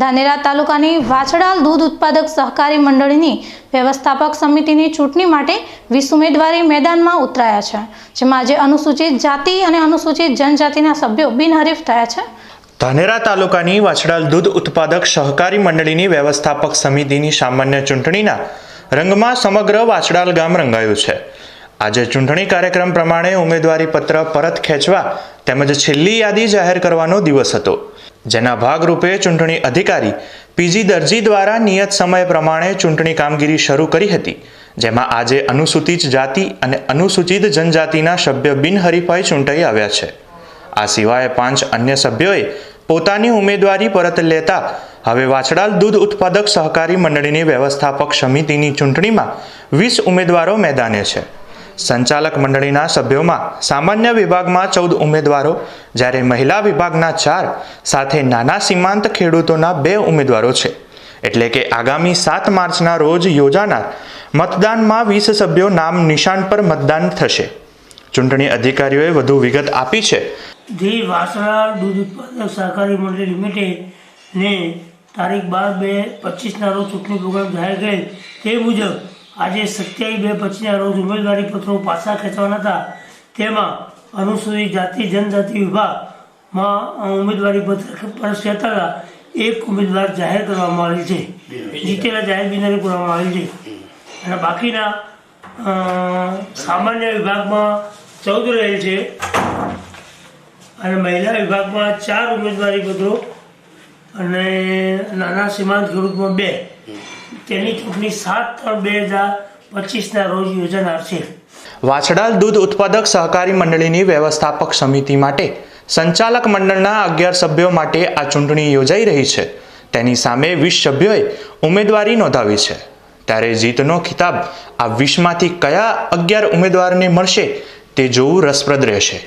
ધાનેરા તાલુકાની વાછડાલ દૂધ ઉત્પાદક સહકારી મંડળીની વ્યવસ્થાપક સમિતિની ચૂંટણી માટે વીસ ઉમેદવારી મેદાનમાં ઉતરાયા છે, જેમાં આજે અનુસૂચિત જાતિ અને અનુસૂચિત જનજાતિના સભ્યો બિનહરીફ થયા છે. ધાનેરા તાલુકાની વાછડાલ દૂધ ઉત્પાદક સહકારી મંડળીની વ્યવસ્થાપક સમિતિની સામાન્ય ચૂંટણીના રંગમાં સમગ્ર વાછડાલ ગામ રંગાયું છે. આજે ચૂંટણી કાર્યક્રમ પ્રમાણે ઉમેદવારી પત્ર પરત ખેંચવા તેમજ છેલ્લી યાદી જાહેર કરવાનો દિવસ હતો. જેના ભાગરૂપે ચૂંટણી અધિકારી પીજી દરજી દ્વારા નિયત સમય પ્રમાણે ચૂંટણી કામગીરી શરૂ કરી હતી, જેમાં આજે અનુસૂચિત જાતિ અને અનુસૂચિત જનજાતિના સભ્ય બિનહરીફાઈ ચૂંટાઈ આવ્યા છે. આ સિવાય પાંચ અન્ય સભ્યોએ પોતાની ઉમેદવારી પરત લેતા હવે વાછડાલ દૂધ ઉત્પાદક સહકારી મંડળીની વ્યવસ્થાપક સમિતિની ચૂંટણીમાં વીસ ઉમેદવારો મેદાને છે. સંચાલક મંડળીના સભ્યોમાં સામાન્ય વિભાગમાં ચૌદ ઉમેદવારો, જ્યારે મહિલા વિભાગના ચાર સાથે નાના સીમાંત ખેડૂતોના બે ઉમેદવારો છે. એટલે કે આગામી સાત માર્ચના રોજ યોજાનાર મતદાનમાં વીસ સભ્યો નામ નિશાન પર મતદાન થશે. ચૂંટણી અધિકારીઓએ વધુ વિગત આપી છે. ધી વાસણા દૂધ ઉત્પાદક સહકારી મંડળી લિમિટેડ ને તારીખ બાર બે પચીસના રોજ ચૂંટણી પ્રોગ્રામ જાહેર કરેલ તે મુજબ આજે સત્યાવીસ બે પચીસના રોજ ઉમેદવારી પત્રો પાછા ખેંચવાના હતા. તેમાં અનુસૂચિત જાતિ જનજાતિ વિભાગમાં ઉમેદવારી પત્ર પરત ખેંચાતા એક ઉમેદવાર જાહેર કરવામાં આવેલ છે. જીતેલા જાહેર બિનારી કરવામાં આવેલ છે. અને બાકીના સામાન્ય વિભાગમાં ચૌદ રહેલ છે. અને મહિલા વિભાગમાં ચાર ઉમેદવારી પત્રો અને નાના સીમાંત ખેડૂતમાં બે. તેની ચૂંટણી સાત ત્રણ બે હજાર પચીસના રોજ યોજાનાર છે. વાછડાલ દૂધ ઉત્પાદક સહકારી મંડળીની વ્યવસ્થાપક સમિતિ માટે સંચાલક મંડળના અગિયાર સભ્યો માટે આ ચૂંટણી યોજાઈ રહી છે. તેની સામે વીસ સભ્યોએ ઉમેદવારી નોંધાવી છે. ત્યારે જીતનો ખિતાબ આ વીસમાંથી કયા અગિયાર ઉમેદવારને મળશે તે જોવું રસપ્રદ રહેશે.